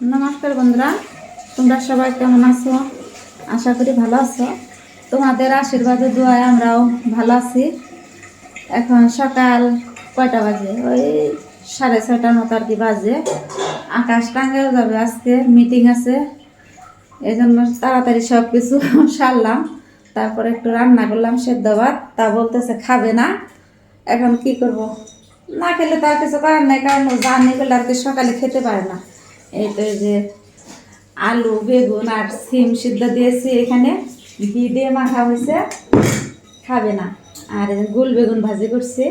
নমস্কার বন্ধুরা, তোমরা সবাই কেমন আছো? আশা করি ভালো আছো। তোমাদের আশীর্বাদে দোয়ায় আমরাও ভালো আছি। এখন সকাল কয়টা বাজে? ওই সাড়ে ছয়টার মতো আর কি বাজে। আকাশ টাঙ্গাইল যাবে আজকে মিটিং আছে। এই জন্য তাড়াতাড়ি সব কিছু সারলাম। তারপরে একটু রান্না করলাম, সেদ্ধ ভাত। তা বলতেছে খাবে না। এখন কি করব? না খেলে তার কিছু করার নাই, কারণ জানি বলে আর কি সকালে খেতে পারে না। এই যে আলু, বেগুন আর সিম সিদ্ধ দিয়েছি এখানে। ঘি দিয়ে মাখা হয়েছে। খাবে না। আর গোল বেগুন ভাজি করছি।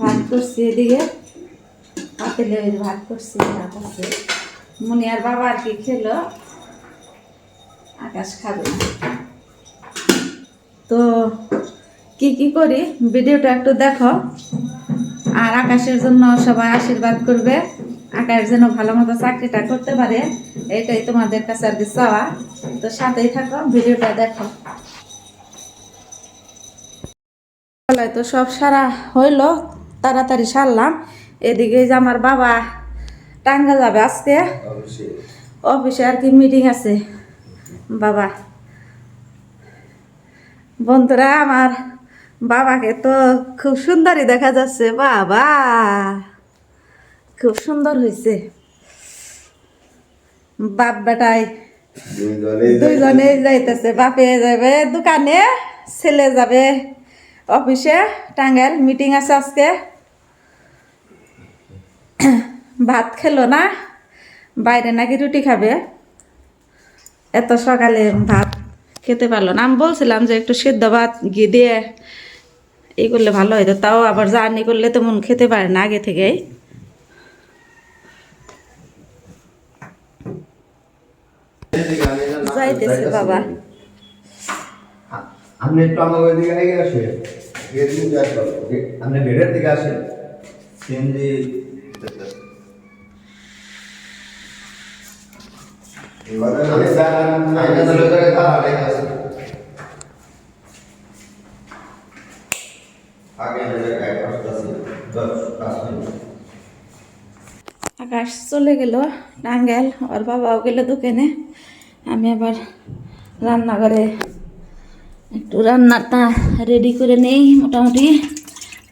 ভাত করছি এদিকে। পাতিলে ভাত করছি, ভাত মনি আর বাবা আর কি খেলো। আকাশ খাবে তো কি কি করি? ভিডিওটা একটু দেখো। আর আকাশের জন্য সবাই আশীর্বাদ করবে। আকাশ যেন ভালো মতো চাকরিটা করতে পারে, এটাই তোমাদের কাছে আর কি চাওয়া। তো সাথেই থাকো, ভিডিওটা দেখো। তো সব সারা হইল, তাড়াতাড়ি সারলাম। এদিকে যে আমার বাবা টাঙ্গা যাবে আজকে। অফিসে আর কি মিটিং আছে। বাবা, বন্ধুরা, আমার বাবাকে তো খুব সুন্দরই দেখা যাচ্ছে। বাবা! খুব সুন্দর হয়েছে। বাপ বেটাই দুইজনে যাইতেছে। বাপে যাবে দোকানে ছেলে যাবে অফিসে টাঙ্গাইল মিটিং আছে আজকে। ভাত খেলো না বাইরে নাকি রুটি খাবে। এত সকালে ভাত খেতে পারল না। আমি বলছিলাম যে একটু সিদ্ধ ভাত ঘি দিয়ে এই করলে ভালো হতো তাও আবার জার্নি করলে তো মন খেতে পারে না আগে থেকেই। যাইতেছে বাবা আপনি একটু আমার ওই দিকে চলো, ওকে? আপনি বেডের দিকে আসেন সিএনজি। আগে আমি জায়গায় দশ, পাঁচ মিনিট। আকাশ চলে গেল টাঙ্গাইল ওর বাবাও গেল দোকানে। আমি আবার রান্নাঘরে একটু রান্নাটা রেডি করে নেই মোটামুটি।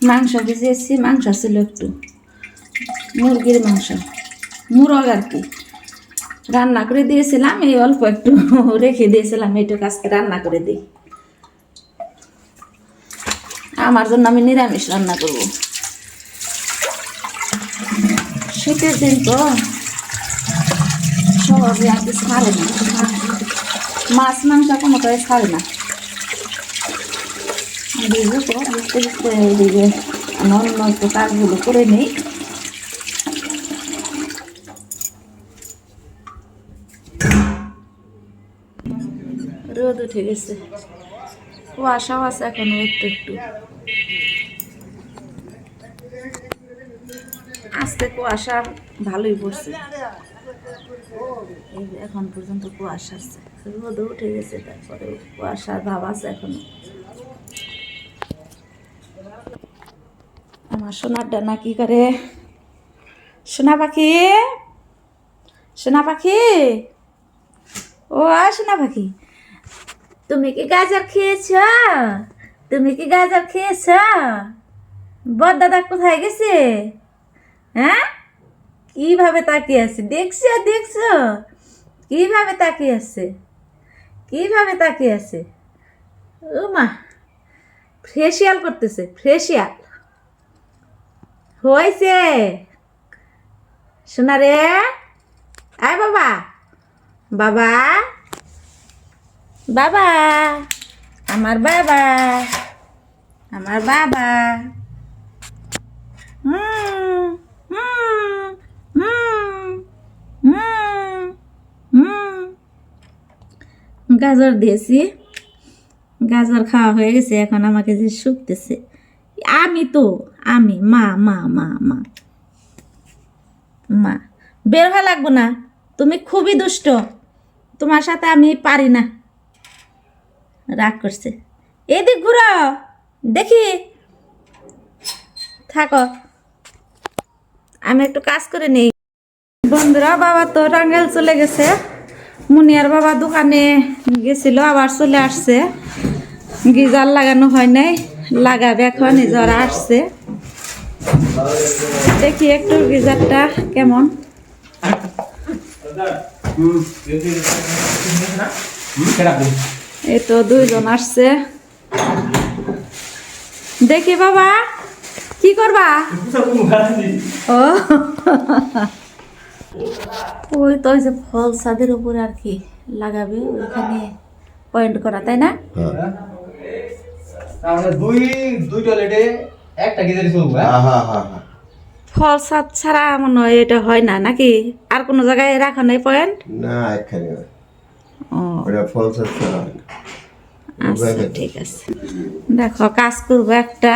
মাংস ভিজিয়েছি, মাংস ছিল একটু। মুরগির মাংস, মুরগ আর কি। রান্না করে দিয়েছিলাম, এই অল্প একটু রেখে দিয়েছিলাম, এইটুকু আজকে রান্না করে দিই। আমার জন্য আমি নিরামিষ রান্না করব। শীতের দিন তো। সবাই আর কি ছাড়ে না। মাছ, মাংস কোনোটাই ছাড়ে না। বুঝব তো বুঝতে বুঝতে এইদিকে অন্য একটু কাজগুলো করে নিই। রোদ উঠে গেছে। কুয়াশাও আছে এখনও একটু একটু। আজকে কুয়াশা ভালোই পড়ছে। এখন পর্যন্ত কুয়াশা আছে। রোদ উঠে গেছে, তারপরে কুয়াশার ভাব আছে এখনও। আমার সোনার ডানা কি করে? সোনা পাখি? সোনা পাখি? ও সোনা পাখি। তুমি কি গাজর খেয়েছ? তুমি কি গাজর খেয়েছ? বড় দাদা কোথায় গেছে? হ্যাঁ? কীভাবে তাকিয়ে আছে? দেখছ দেখছ? কীভাবে তাকিয়ে আছে? কীভাবে তাকিয়ে আছে? ও মা ফেসিয়াল করতেছে ফেসিয়াল হয়েছে। শোনা রে, আয় বাবা। বাবা। বাবা। আমার বাবা। আমার বাবা হুম হুম হুম হুম হুম গাজর দিয়েছি। গাজর খাওয়া হয়ে গেছে, এখন আমাকে যে শুকতেছে। আমি তো, আমি, মা মা মা মা। মা, বের হওয়া লাগবো না। তুমি খুবই দুষ্ট। তোমার সাথে আমি পারি না। রাগ করছে। এদিক ঘুরো, দেখি। থাকো। আমি একটু কাজ করে নেই। বন্ধুরা, বাবা তো টাঙ্গাইল চলে গেছে। মুনিয়ার বাবা দোকানে গেছিল আবার চলে আসছে। গিজার লাগানো হয় নাই লাগাবে এখন জ্বর আসছে। দেখি একটু গিজারটা কেমন। এই তো দুইজন আসছে। দেখি বাবা কি করবা? ও। ওই তো ওই যে ফল ছাদের উপরে আর কি লাগাবে ওইখানে পয়েন্ট করা তাই না? দুই দুই টয়লেটে একটা গিজারি চলবো হ্যাঁ? হ্যাঁ হ্যাঁ হ্যাঁ ফল ছাদ ছাড়া মনে হয় এটা হয় না নাকি? আর কোনো জায়গায় রাখা নেই পয়েন্ট না এখানে ওটা আচ্ছা ঠিক আছে। দেখো কাজ করব একটা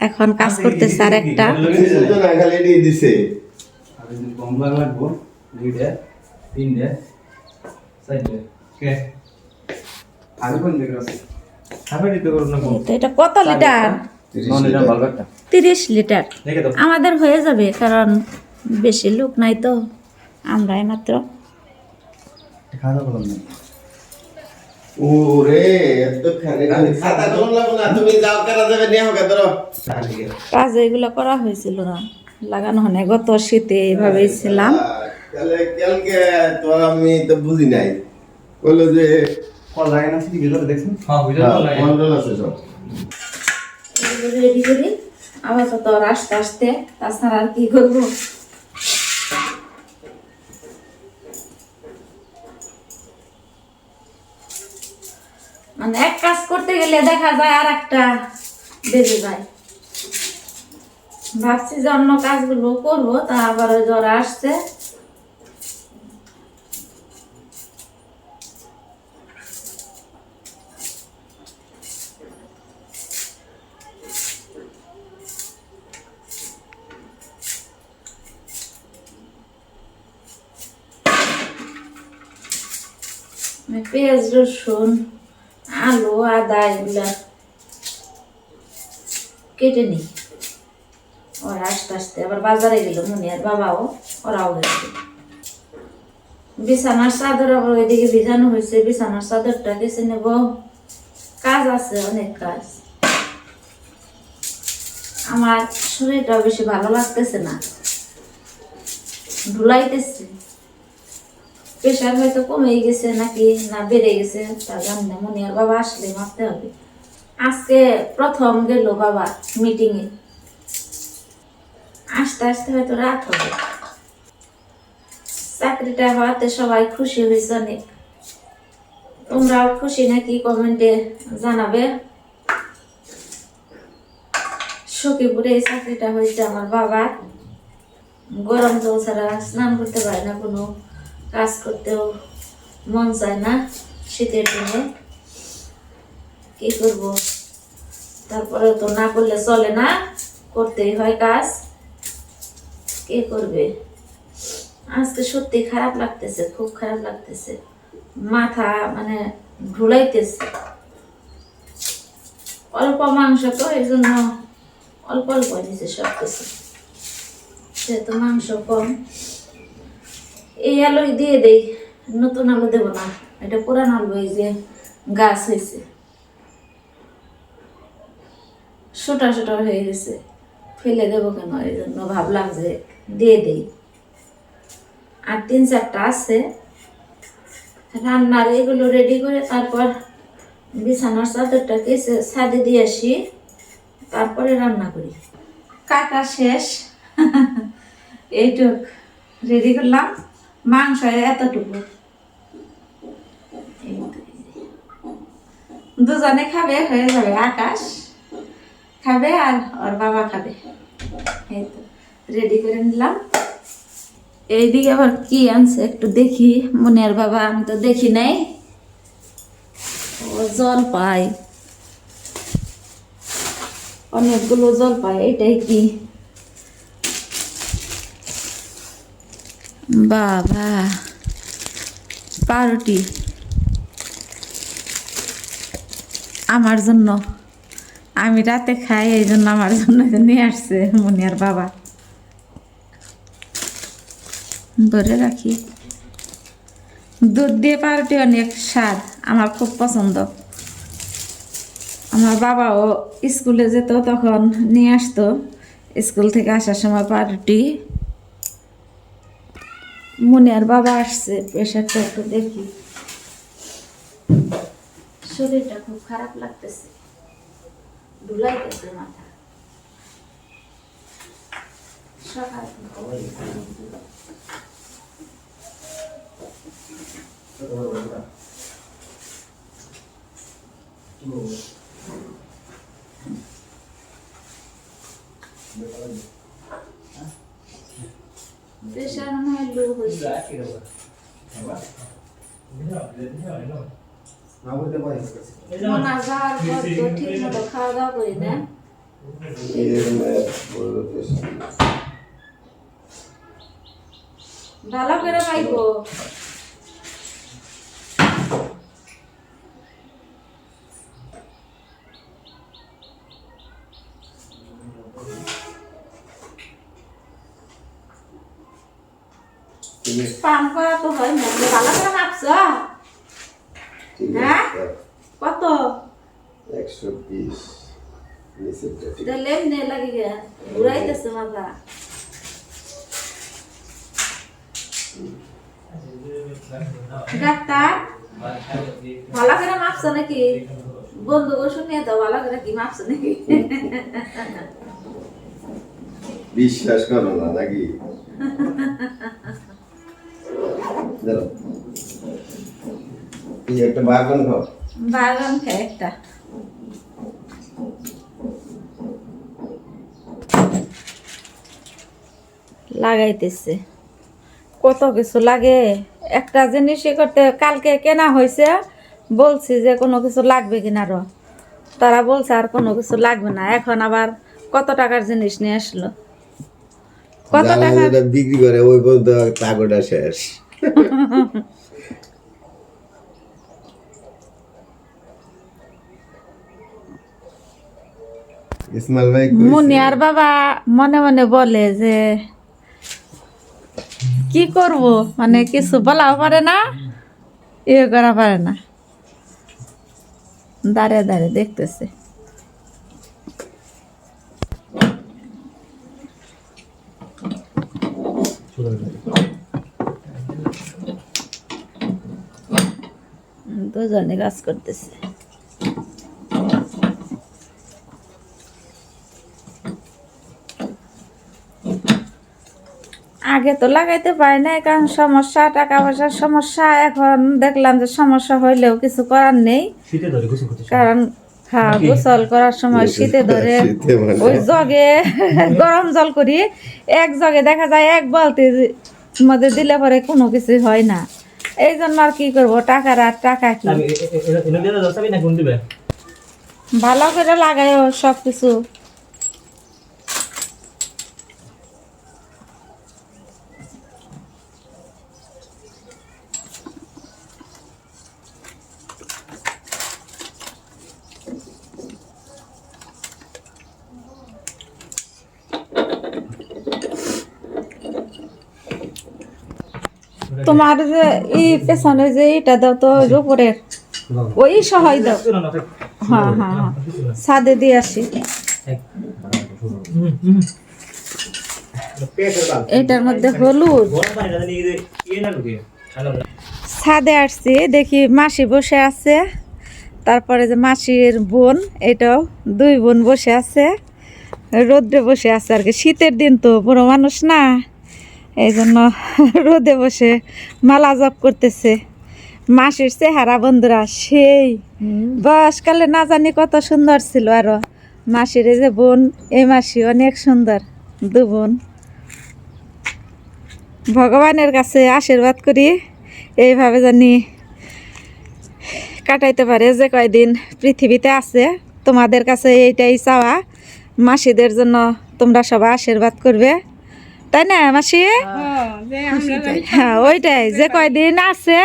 এখন কাজ করতেছে আর একটা দুজন আগালে দিয়ে দিছে আর এই লাগবো দুইটা তিনটে চারটে। কে? কোন আছে? এটা কত লিটার? তিরিশ লিটার আমাদের হয়ে যাবে কারণ বেশি লোক নাই তো আমরাই মাত্র। কাজ এগুলো করা হয়েছিল না। লাগানো হয়। গত শীতে এইভাবেই ছিলাম। তাহলে কালকে তো আমি তো বুঝি নাই। বলল যে কল লাগে না সিটি ভিতরে দেখছেন? হ্যাঁ মন্ডল আছে সব। রেডি করি আবার তো তোর আসতে আসতে তাছাড়া আর কি করব? মানে এক কাজ করতে গেলে দেখা যায় আর একটা বেড়ে যায়। ভাবছি যে অন্য কাজগুলো করব, তা আবার জ্বর আসছে। পেঁয়াজ, রসুন, আলু, আদা এগুলা কেটে নিই। ওরা আস্তে আস্তে আবার বাজারে গেল আর বাবাও ওরাও গেছে বিছানার চাদর আবার ওইদিকে ভিজানো হয়েছে, বিছানার চাদরটা গেছে নেব। কাজ আছে, অনেক কাজ। আমার শরীরটা বেশি ভালো লাগতেছে না। ধুলাইতেছে। প্রেশার হয়তো কমে গেছে নাকি না বেড়ে গেছে, তা জানি না আর বাবা আসলে মারতে হবে। আজকে প্রথম গেল বাবা মিটিংয়ে আস্তে আস্তে হয়তো রাত হবে। চাকরিটা হওয়াতে সবাই খুশি হয়েছে অনেক। তোমরাও খুশি নাকি কমেন্টে জানাবে? সখীপুরে এই চাকরিটা হয়েছে আমার বাবার। গরম জল ছাড়া স্নান করতে পারে না, কোনো কাজ করতেও মন চায় না শীতের দিনে। কি করব? তারপরে তো না করলে চলে না, করতেই হয় কাজ। কে করবে? আজকে সত্যি খারাপ লাগতেছে, খুব খারাপ লাগতেছে। মাথা মানে ঢুলাইতেছে অল্প মাংস তো, এই জন্য অল্প অল্প নিছে সব কিছু যেহেতু মাংস কম, এই আলুই দিয়ে দেই, নতুন আলু দেবো না। এটা পুরান আলু, এই যে গাছ হয়েছে ছোটা ছোটা হয়ে গেছে। ফেলে দেবো কেন? এই জন্য ভাবলাম যে দিয়ে দেই। আর তিন চারটা আছে। রান্নার এগুলো রেডি করে তারপর বিছানার চাদরটা কেসে ছাদে দিয়ে আসি। তারপরে রান্না করি। কাটা শেষ। এইটুক রেডি করলাম। মাংস এতটুকু। দুজনে খাবে, হয়ে যাবে আকাশ। খাবে আর ওর বাবা খাবে। এই তো। রেডি করে নিলাম। এইদিকে আবার কি আনছে একটু দেখি। মনের বাবা, আমি তো দেখি নাই। ও জল পাই অনেকগুলো জল পাই এটাই কি? বাবা, পাউরুটি। আমার জন্য। আমি রাতে খাই এই জন্য আমার জন্য নিয়ে আসছে মনিয়ার বাবা। ধরে রাখি। দুধ দিয়ে পাউরুটি অনেক স্বাদ, আমার খুব পছন্দ। আমার বাবাও স্কুলে যেত তখন নিয়ে আসতো, স্কুল থেকে আসার সময় পাউরুটি মনে আর বাবা আসছে প্রেশারটা একটু দেখি। শরীরটা খুব খারাপ লাগতেছে। মাথা। সকাল থেকে প্রেশার মনে খাওয়া দাওয়া করি না ভালো করে পাইবো পান করা তো হয় না ভালো করে মাপছ হ্যাঁ? কত? একশো বিশ। তাহলে এমনি লাগে গে ঘুরাইতেছে মাথা। ডাক্তার ভালো করে মাপছ নাকি? বন্ধু শুনিয়ে দাও ভালো করে কি মাপছ নাকি? বিশ্বাস করো না নাকি? ধরো এই একটা বাগান ঘর। বাগান খায় একটা। লাগাইতেছে। কত কিছু লাগে। একটা জিনিস করতে কালকে কেনা হয়েছে বলছি যে কোনো কিছু লাগবে কিনা আরও তারা বলছে আর কোনো কিছু লাগবে না। এখন আবার কত টাকার জিনিস নিয়ে আসলো? কত টাকা? বিক্রি করে ওই পর্যন্ত টাকাটা শেষ। ইসমাইল ভাই মুনিয়ার বাবা মনে মনে বলে যে, কি করব? মানে কিছু বলাও পারে না ইয়ে করা পারে না। দাঁড়িয়ে দাঁড়িয়ে দেখতেছে। দুজনে কাজ করতেছে আগে তো লাগাইতে পারি না কারণ সমস্যা টাকা পয়সার সমস্যা। এখন দেখলাম যে সমস্যা হইলেও কিছু করার নেই। কারণ হ্যাঁ গোসল করার সময় শীতে ধরে ওই জগে গরম জল করি। এক জগে দেখা যায় এক বালতি মধ্যে দিলে পরে কোনো কিছু হয় না। এই জন্য আর কি করব টাকার আর টাকা কি ভালো করে লাগায় সব কিছু তোমার যে ই পেছনে যে এটা দাও তো উপরের। ওই সহায় দাও। হ্যাঁ হ্যাঁ হ্যাঁ। ছাদে দিয়ে আসি। এটার মধ্যে হলুদ। ছাদে আসছি, দেখি মাসি বসে আছে। তারপরে যে মাসির বোন, এটাও দুই বোন বসে আছে। রোদ্রে বসে আছে আর কি। শীতের দিন তো বড় মানুষ না। এই জন্য রোদে বসে মালা জপ করতেছে। মাসির চেহারা বন্ধুরা সেই বয়সকালে না জানি কত সুন্দর ছিল আরও। মাসির এই যে বোন এই মাসি অনেক সুন্দর দু বোন। ভগবানের কাছে আশীর্বাদ করি এইভাবে জানি কাটাইতে পারে। যে কয়দিন পৃথিবীতে আছে তোমাদের কাছে এইটাই চাওয়া। মাসিদের জন্য তোমরা সবাই আশীর্বাদ করবে। তাই না মাসি? হ্যাঁ ওইটাই যে কয়দিন আছে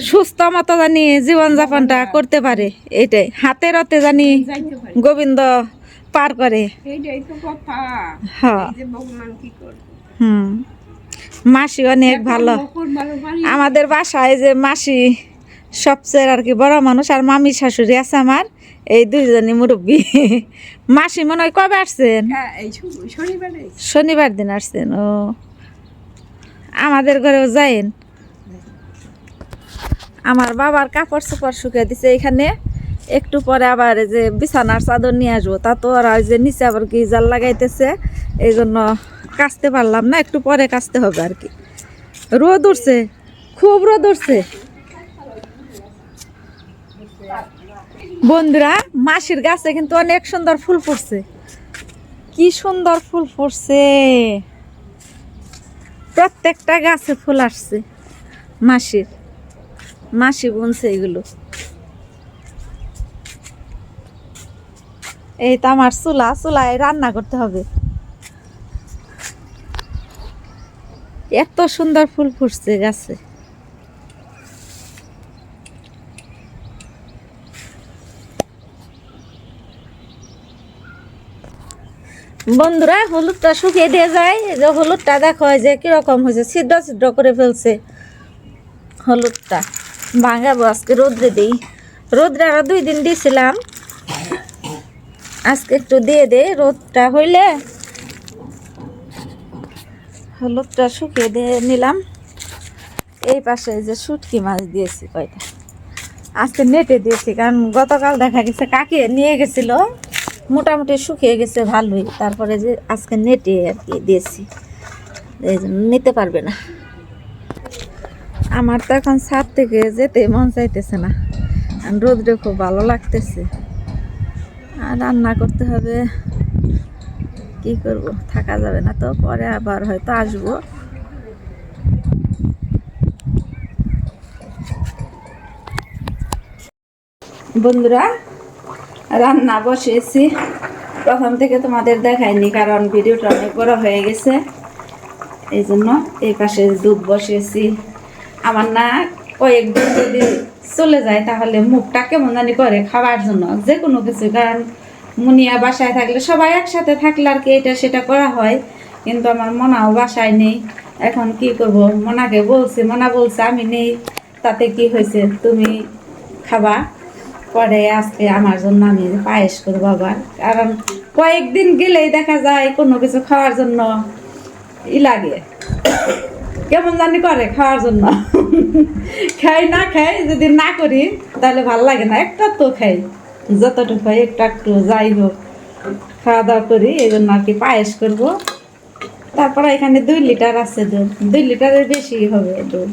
সুস্থ মতো জানি জীবনযাপনটা করতে পারে এইটাই হাতের রতে জানি গোবিন্দ পার করে। এইটাই তো কথা। হ্যাঁ। যে ভগবান কি করবে? হুম। মাসি অনেক ভালো। আমাদের বাসায় যে মাসি সবচেয়ে আর কি বড় মানুষ আর মামি শাশুড়ি আছে আমার। এই দুইজনই মুরব্বী। মাসি মনে হয় কবে আসছেন? হ্যাঁ শনিবারে দিন আসছেন ও। আমাদের ঘরেও যাইন। আমার বাবার কাপড় চোপড় শুকিয়ে দিছে এখানে। একটু পরে আবার এই যে বিছানার চাদর নিয়ে আসব। তা তো ওরা ওই যে নিচে আবার কি জাল লাগাইতেছে। এই জন্য কাচতে পারলাম না একটু পরে কাচতে হবে আর কি। রোদ উঠছে খুব রোদ উঠছে। বন্ধুরা, মাসির গাছে কিন্তু অনেক সুন্দর ফুল ফুটছে। কি সুন্দর ফুল ফুটছে। প্রত্যেকটা গাছে ফুল আসছে মাসির। মাসি বুনছে এগুলো। এই তো আমার চুলা, চুলায় রান্না করতে হবে। এত সুন্দর ফুল ফুটছে গাছে। বন্ধুরা, হলুদটা শুকিয়ে দিয়ে যায়। যে হলুদটা দেখো, এই যে কীরকম হয়েছে, ছিদ্র ছিদ্র করে ফেলছে হলুদটা। ভাঙাবো আজকে রোদ্রে দিই। রোদ্রে আরও দুই দিন দিয়েছিলাম আজকে একটু দিয়ে দে, রোদটা হইলে হলুদটা শুকিয়ে দিয়ে নিলাম। এই পাশে যে শুটকি মাছ দিয়েছি কয়টা। আজকে নেটে দিয়েছি, কারণ গতকাল দেখা গেছে কাকে নিয়ে গেছিল। মোটামুটি শুকিয়ে গেছে, ভালোই। তারপরে যে আজকে নেটে আর কি দিয়েছি, এই নিতে পারবে না। আমার তো এখন ছাদ থেকে যেতে মন চাইতেছে না। রোদ্রে খুব ভালো লাগতেছে। আর রান্না করতে হবে, কি করব? থাকা যাবে না তো, পরে আবার হয়তো আসব। বন্ধুরা রান্না বসিয়েছি। প্রথম থেকে তোমাদের দেখাইনি, কারণ ভিডিওটা অনেক বড় হয়ে গেছে। এই জন্য এই পাশে দুধ বসিয়েছি। আমার না কয়েকদিন যদি চলে যায়, তাহলে মুখটা কেমন জানি করে খাওয়ার জন্য। যে কোনো কিছু, কারণ মুনিয়া বাসায় থাকলে সবাই একসাথে থাকলে আর কি এটা সেটা করা হয়, কিন্তু আমার মনাও বাসায় নেই। এখন কি করব? মনাকে বলছি, মনা বলছে, আমি নেই। তাতে কি হয়েছে? তুমি খাবা। পরে আজকে আমার জন্য আমি পায়েস করব আবার। কারণ কয়েকদিন গেলেই দেখা যায় কোনো কিছু খাওয়ার জন্য ই লাগে। কেমন জানি করে খাওয়ার জন্য। খাই না খাই যদি না করি তাহলে ভালো লাগে না। একটা তো খাই। যতটুকু হয় একটা একটু যাই হোক। খাওয়া দাওয়া করি, এই জন্য আর কি পায়েস করব। তারপরে এখানে দুই লিটার আছে দুধ। দুই লিটারের বেশি হবে দুধ।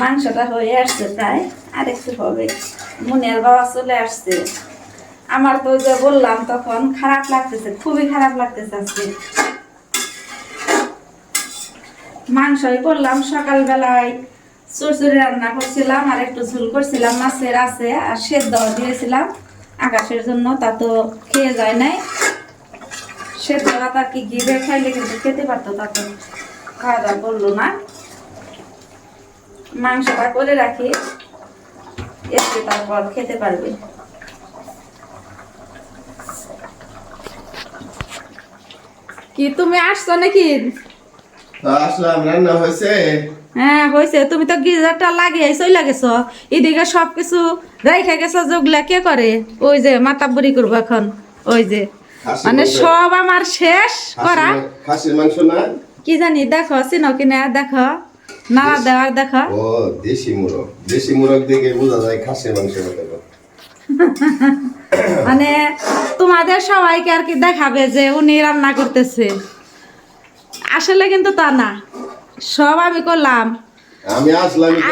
মাংসটা হয়ে আসছে প্রায় আর একটু হবে। মুনিয়ার বাবা চলে আসছে। আমার তো যে বললাম তখন, খারাপ লাগতেছে, খুবই খারাপ লাগতেছে আজকে। মাংসই করলাম, সকালবেলায় চুরচুরি রান্না করছিলাম আর একটু ঝুল করছিলাম, মাছের আছে আর সেদ্ধ দিয়েছিলাম। আকাশের জন্য, তা তো খেয়ে যায় নাই। সেদ্ধ কি গিবে খাইলে কিন্তু খেতে পারতো, তা তো খাওয়া দাওয়া করল না। মাংসটা করে রাখি। এসে তারপর খেতে পারবে। কি তুমি আসছো নাকি? আসলাম রান্না হয়েছে? হ্যাঁ হয়েছে। তুমি তো গিজারটা লাগিয়ে চলে গেছো। এদিকে সব কিছু রাইখা গেছো যেগুলা কে করে? ওই যে মাথা বুড়ি করব এখন। ওই যে। মানে সব আমার শেষ করা। কি জানি দেখো চিনো কিনা দেখো। দেওয়ার দেখো। ও দেশি মুরগ। দেশি মুরগ দেখে বোঝা যায় খাসির মানে তোমাদের সবাইকে আর কি দেখাবে যে উনি রান্না করতেছে। আসলে কিন্তু তা না। সব আমি করলাম। আমি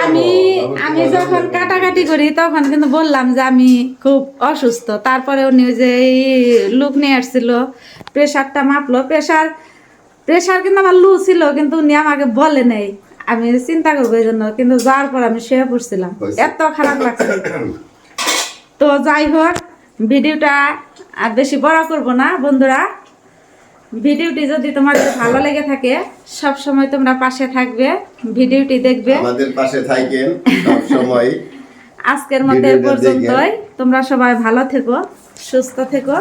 আমি আমি যখন কাটাকাটি করি তখন কিন্তু বললাম যে আমি খুব অসুস্থ। তারপরে উনি যে এই লোক নিয়ে আসছিল প্রেশারটা মাপলো। প্রেশার প্রেশার কিন্তু আমার লু ছিল কিন্তু উনি আমাকে বলে নেই। আমি চিন্তা করব এই জন্য কিন্তু যাওয়ার পর আমি শুয়ে পড়ছিলাম। এত খারাপ লাগছে। তো যাই হোক ভিডিওটা আর বেশি বড় করব না বন্ধুরা। ভিডিওটি যদি তোমাদের ভালো লেগে থাকে সব সময় তোমরা পাশে থাকবে ভিডিওটি দেখবে। আমাদের পাশে থাকেন সব সময় আজকের মতো এ পর্যন্তই। তোমরা সবাই ভালো থেকো সুস্থ থেকো।